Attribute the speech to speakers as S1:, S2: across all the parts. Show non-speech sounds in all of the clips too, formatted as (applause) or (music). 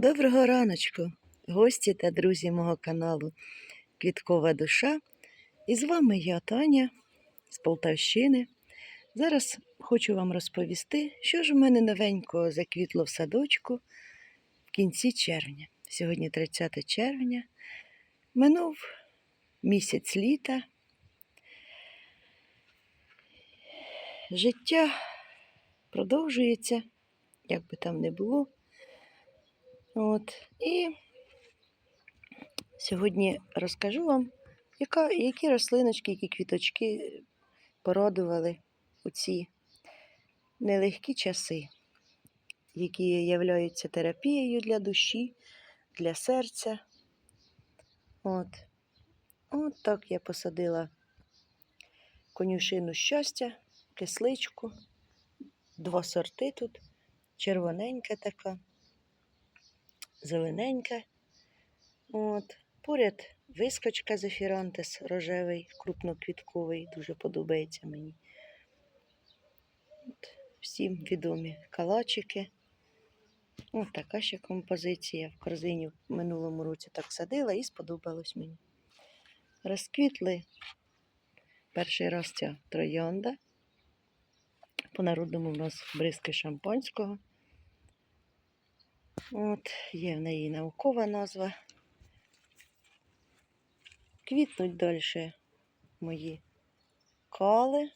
S1: Доброго раночку, гості та друзі мого каналу Квіткова душа. І з вами я, Таня з Полтавщини. Зараз хочу вам розповісти, що ж у мене новенького заквітло в садочку в кінці червня. Сьогодні 30 червня. Минув місяць літа. Життя продовжується, як би там не було. От. І сьогодні розкажу вам, яка, які рослиночки, які квіточки порадували у ці нелегкі часи, які являються терапією для душі, для серця. От. От так я посадила конюшину щастя, кисличку, два сорти тут, червоненька така зелененька. От. Поряд вискочка зефірантес рожевий, крупноквітковий, дуже подобається мені. От. Всім відомі калачики. Ось така ще композиція. В корзині в минулому році так садила і сподобалось мені. Розквітли перший раз ця троянда. По народному у нас бризки шампанського. От, є в неї наукова назва. Квітнуть далі мої кали.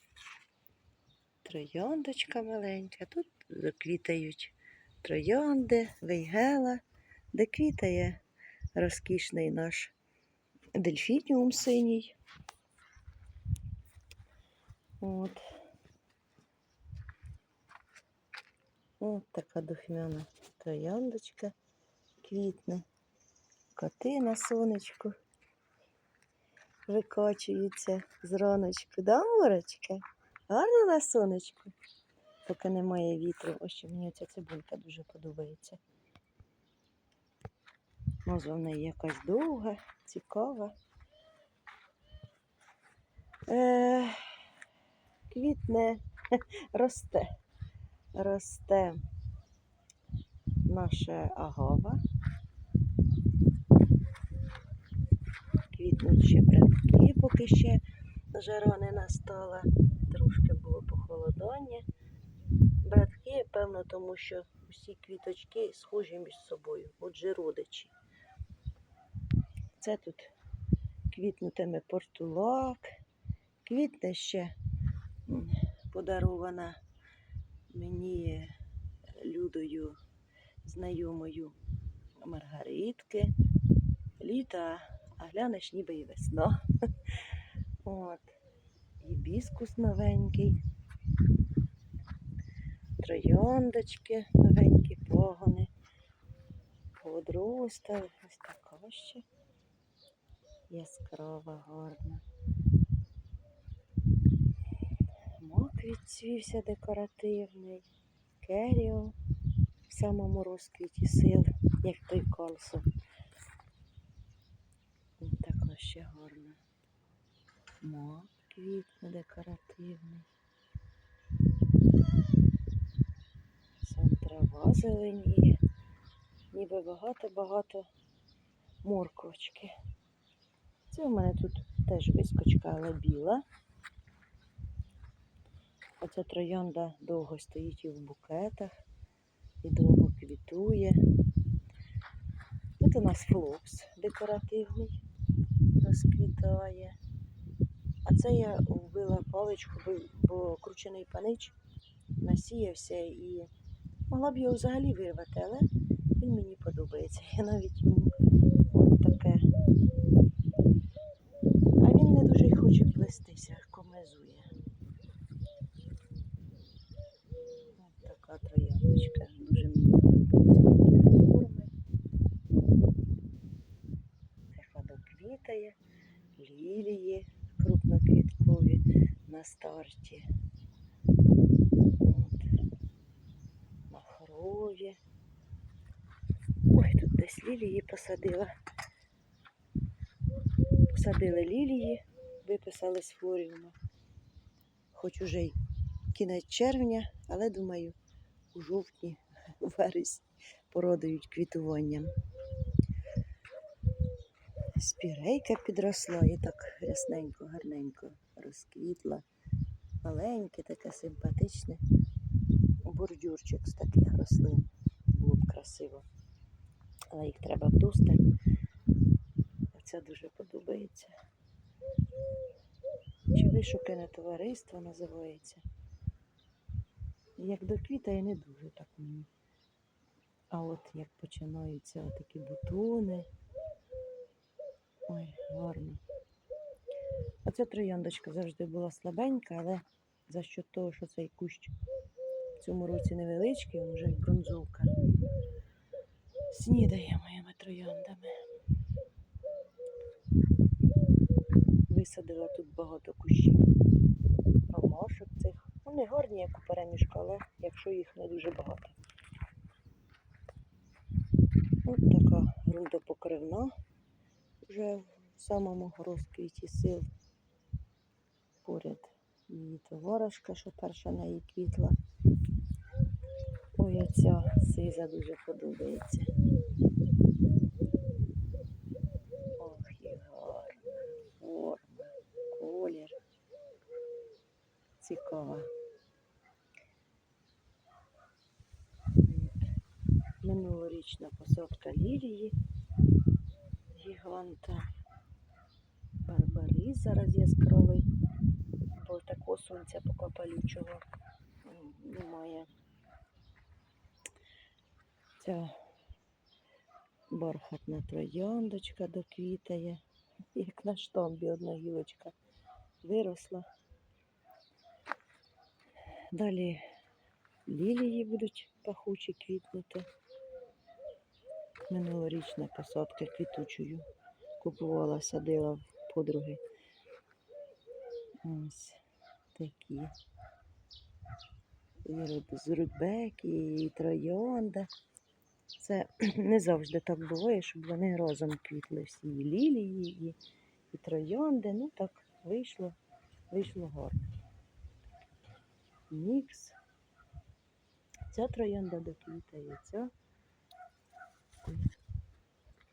S1: Трояндочка маленька. Тут заквітають троянди, вейгела, де квітає розкішний наш дельфініум синій. От. От така духмяна трояндочка квітне. Коти на сонечку викачуються з раночку. Да, Мурочка? Гарно на сонечку. Поки немає вітру. Ось що мені ця цибулька дуже подобається. Назва в неї якась довга, цікава. Е, квітне, (laughs) росте росте наша агава. Квітнуть ще братки, поки ще жара не настала. Трошки було похолодання. Братки, певно, тому що усі квіточки схожі між собою, отже, родичі. Це тут квітнутиме портулак, квітне ще подарована мені людою знайомою Маргаритки. Літа, а глянеш ніби і весна. (laughs) От. Гібіскус новенький. Трояндочки, новенькі погони. Подростали. Ось така ще яскрава, гарна. Мак відцвівся декоративний. Керіо самому розквіті сил, як той колсо. Така ще гарна. Мак квітне декоративний. Сам трава зеленіє. Ніби багато-багато морковочки. Це у мене тут теж вискочка, але біла. Оця троянда довго стоїть і в букетах, і довго квітує. Тут у нас флокс декоративний розквітає. А це я вбила паличку, бо- кручений панич насіявся і могла б його взагалі вирвати, але він мені подобається. Я навіть йому от таке. А він не дуже хоче плестися, комезує. Ось така трояндочка. Дуже мені подобається такі форми. Це хладоквітає, лілії крупноквіткові на старті. От. Махрові. Ой, тут десь лілії посадила. Посадили лілії, виписали з флоріума. Хоч уже й кінець червня, але думаю, у жовтні, (laughs) у вересні порадують квітуванням. Спірейка підросла і так рясненько, гарненько розквітла. Маленьке, таке симпатичне. Бордюрчик з таких рослин. Було б красиво. Але їх треба вдосталь. Це дуже подобається. Чи вишукане товариство називається. Як до квітає не дуже так мені. А от як починаються такі бутони. Ой, гарно. Оця трояндочка завжди була слабенька, але за що того, що цей кущ в цьому році невеличкий, він вже й бронзовка. Снідає моїми трояндами. Висадила тут багато кущів. Ромашок цих. Вони гарні, як у перемішку, але якщо їх не дуже багато. Ось така ґрунтопокривна вже в самому розквіті сил. Поряд її товаришка, що перша на її квітла. Ой, оця сиза дуже подобається. Ох, і гарна форма, колір. Цікава. Минулорічна посадка лілії гіганта. Барбарис зараз яскравий, бо такого сонця поки палючого немає. Ця бархатна трояндочка доквітає, як на штамбі одна гілочка виросла. Далі лілії будуть пахучі квітнути. Минулорічна посадка квітучою. Купувала, садила подруги. Ось такі. З рудбек, і троянда. Це (clears throat) не завжди так буває, щоб вони разом квітли всі і лілії, і, і троянди. Ну так вийшло, вийшло гарно. Мікс. Ця троянда доквітає, ця.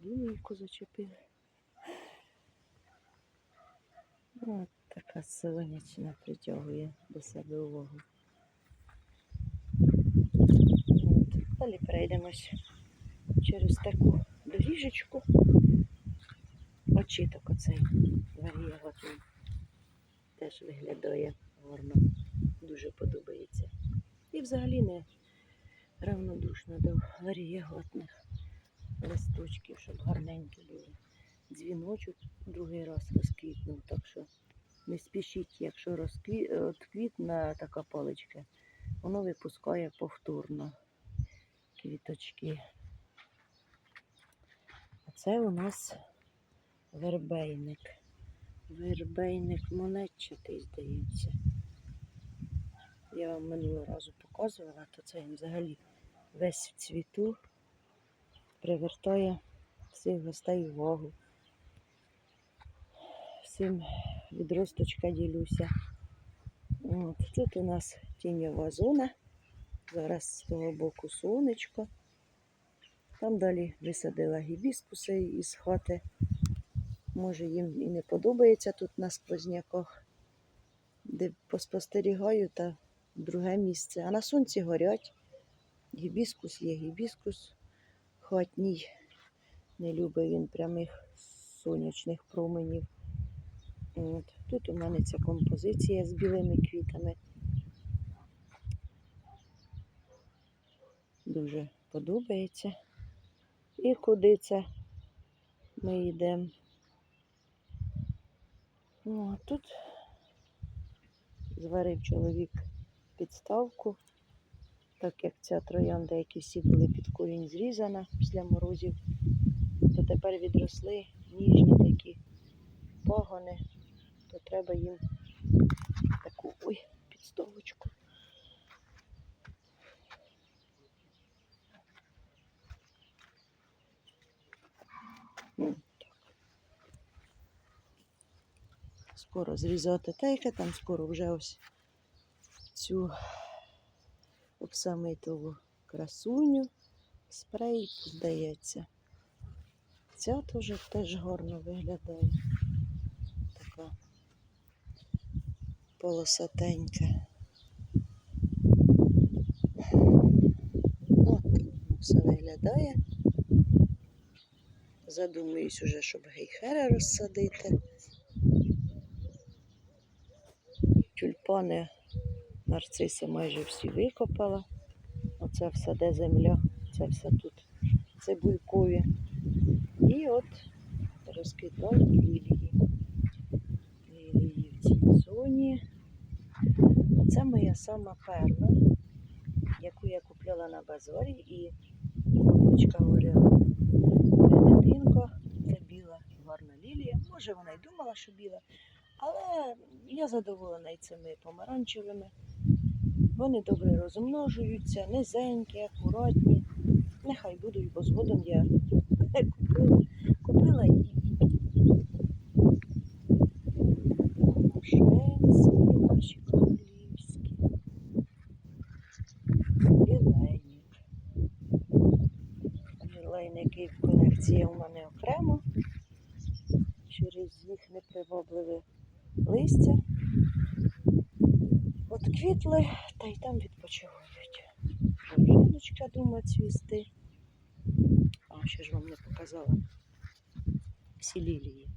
S1: Лілійку зачепили. От така сонячна притягує до себе увагу. От. Далі перейдемось через таку доріжечку. Очіток оцей варіагатний теж виглядає гарно. Дуже подобається. І взагалі не равнодушно до варіагатних листочків, щоб гарненькі були. Дзвіночок другий раз розквітнув, так що не спішіть, якщо розкві... от квітна така паличка, воно випускає повторно квіточки. А це у нас вербейник. Вербейник монетчатий, здається. Я вам минулого разу показувала, то це він взагалі весь в цвіту привертає всіх гостей увагу. Всім від росточка ділюся. От, тут у нас тіньова зона. Зараз з того боку сонечко. Там далі висадила гібіскуси із хати. Може їм і не подобається тут на сквозняках, де поспостерігаю та друге місце. А на сонці горять. Гібіскус є гібіскус хатній. Не любить він прямих сонячних променів. От. Тут у мене ця композиція з білими квітами. Дуже подобається. І куди це ми йдемо? О, тут зварив чоловік підставку, так як ця троянда, які всі були під корінь зрізана після морозів, то тепер відросли ніжні такі пагони, то треба їм таку ой, підставочку. Скоро зрізати тейка, там скоро вже ось цю оксамитову красуню спрей, здається. Ця теж теж гарно виглядає. Така полосатенька. От все виглядає. Задумуюсь уже, щоб гейхера розсадити. Тюльпани, нарциси майже всі викопала. Оце все де земля, це все тут цибулькові. І от розквітають лілії. В. Оце моя сама перша, яку я купляла на базарі і бабочка говорила, «Моя дитинко, це біла гарна лілія. Може вона й думала, що біла, але я задоволена і цими помаранчевими. Вони добре розмножуються, низенькі, акуратні. Нехай будуть, бо згодом я (laughs) купила, купила і окремо. Через їх непривабливе листя. От квітли, та й там відпочивають. Жіночка дума цвісти. А ще ж вам не показала всі лілії.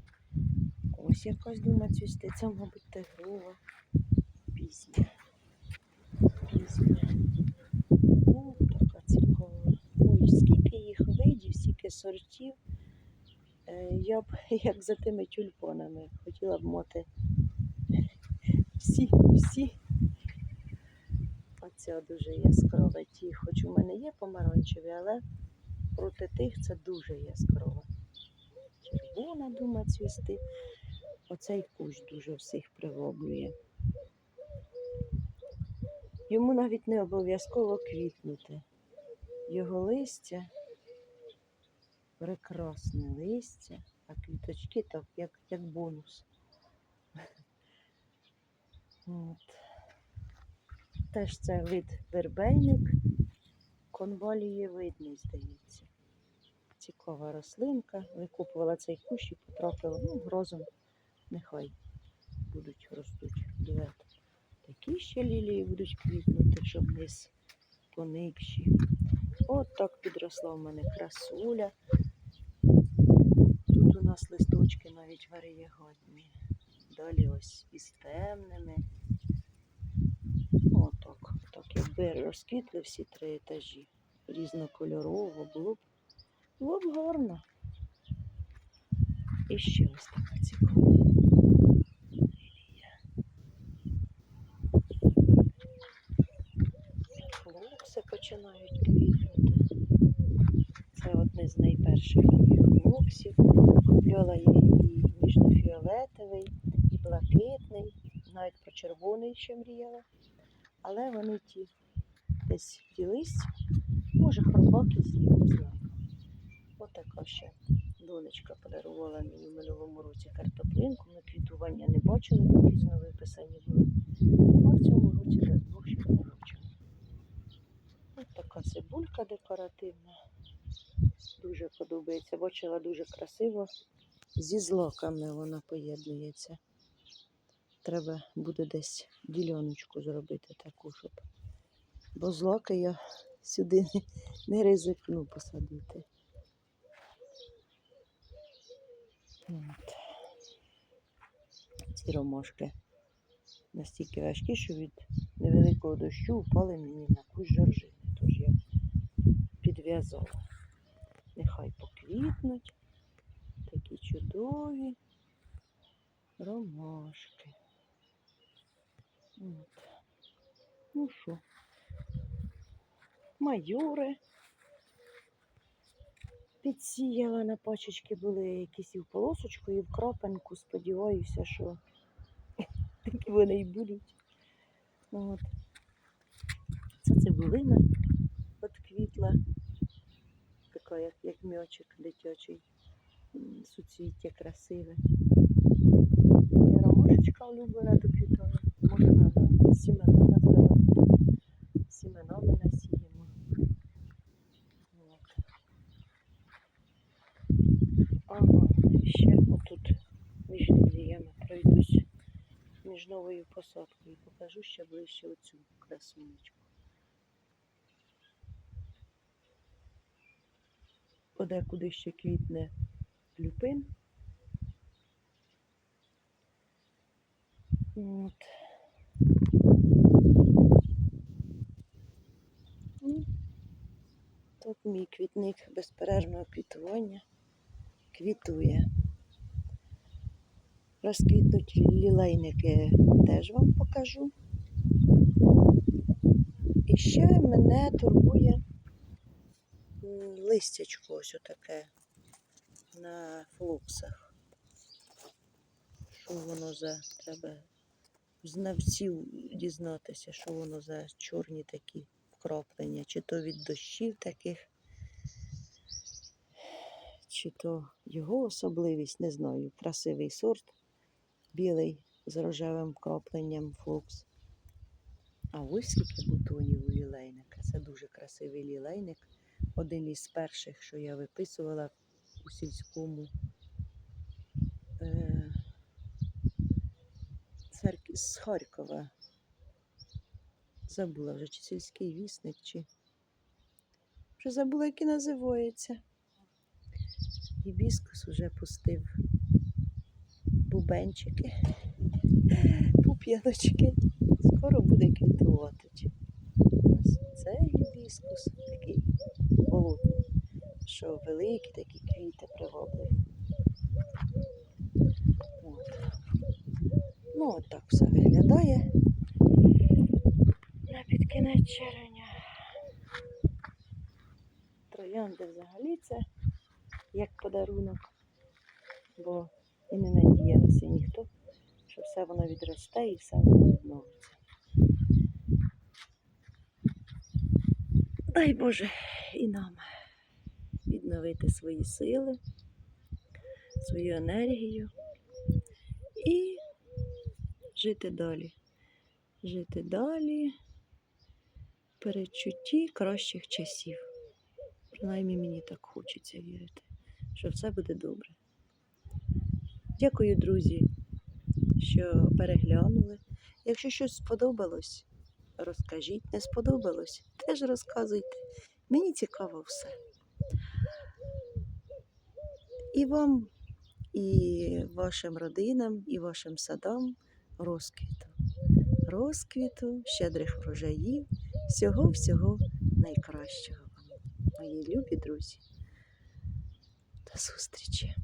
S1: Ось якась дума цвісти. Це, мабуть, тигрова. Пізня. Пізня. О, така цікава. Ой, скільки їх видів, скільки сортів. Е, Я б (laughs) як за тими тюльпанами хотіла б мати всі, всі. Оця дуже яскрава ті, хоч у мене є помаранчеві, але проти тих це дуже яскрава. Червона дума цвісти. Оцей кущ дуже всіх приваблює. Йому навіть не обов'язково квітнути. Його листя прекрасне листя, а квіточки так, як, як бонус. (laughs) От. Теж це вид вербейник, конвалієвидний, здається. Цікава рослинка. Викупувала цей кущ і потрапила, ну, грозом нехай будуть ростуть дует. Такі ще лілії будуть квітнути, щоб низ поникші. От так підросла в мене красуля. У нас листочки навіть варієгодні. Далі ось із темними. Отак. Так, якби розквітли всі три етажі. Різнокольорово було б, було б гарно. І ще ось така цікава. лілія. Починають одне з найперших моїх флоксів. Купляла я і ніжно-фіолетовий, і блакитний, навіть про червоний ще мріяла. Але вони ті десь ділись. Може, хробаки з'їв, не знаю. Отака ще донечка подарувала мені в минулому році картоплинку. Ми квітування не бачили, бо пізно виписані були. А в цьому році до двох ще побачимо. Ось така цибулька декоративна. Дуже подобається. Бачила дуже красиво. Зі злаками вона поєднується. Треба буде десь діляночку зробити таку, щоб. Бо злаки я сюди не, ризикну посадити. От. Ці ромашки настільки важкі, що від невеликого дощу впали мені на кущ жоржини. Тож я підв'язала. Нехай поквітнуть. Такі чудові ромашки. От. Ну що, майори підсіяла на пачечки були якісь і в полосочку, і в крапинку. Сподіваюся, що такі вони й будуть. От. Це цибулина квіточок дитячий, суцвіття красиве. Рамошечка улюблена до квітою. Можна сімена набрати. Сімена ми насіємо. Ага, ще отут між ліліями пройдусь між новою посадкою. Покажу ще ближче оцю красунечку. Подекуди ще квітне люпин. От. Ну, Тут мій квітник безперервного квітування квітує. Розквітнуть лілейники теж вам покажу. І ще мене турбує листячко ось отаке на флуксах. Що воно за треба знавців дізнатися, що воно за чорні такі вкраплення, чи то від дощів таких, чи то його особливість, не знаю. Красивий сорт, білий з рожевим крапленням флукс. А ось скільки бутонів у лілейника. Це дуже красивий лілейник. Один із перших, що я виписувала у сільському. Е- церк- з Харкова. Забула вже, чи сільський вісник, чи. Вже забула, як і називається. Гібіскус уже пустив бубенчики, (laughs) пуп'яночки. Скоро буде квітувати. Ось це гібіскус такий болотний, що великі такі квіти привабливі. От. Ну, от так все виглядає на під кінець червня. Троянди взагалі це як подарунок, бо і не надіялися ніхто, що все воно відросте і все воно відновиться. Дай Боже і нам відновити свої сили, свою енергію і жити далі. Жити далі в передчутті кращих часів. Принаймні мені так хочеться вірити, що все буде добре. Дякую, друзі, що переглянули. Якщо щось сподобалось, розкажіть. Не сподобалось, теж розказуйте. Мені цікаво все. І вам, і вашим родинам, і вашим садам розквіту. Розквіту, щедрих врожаїв, всього-всього найкращого вам, мої любі друзі. До зустрічі!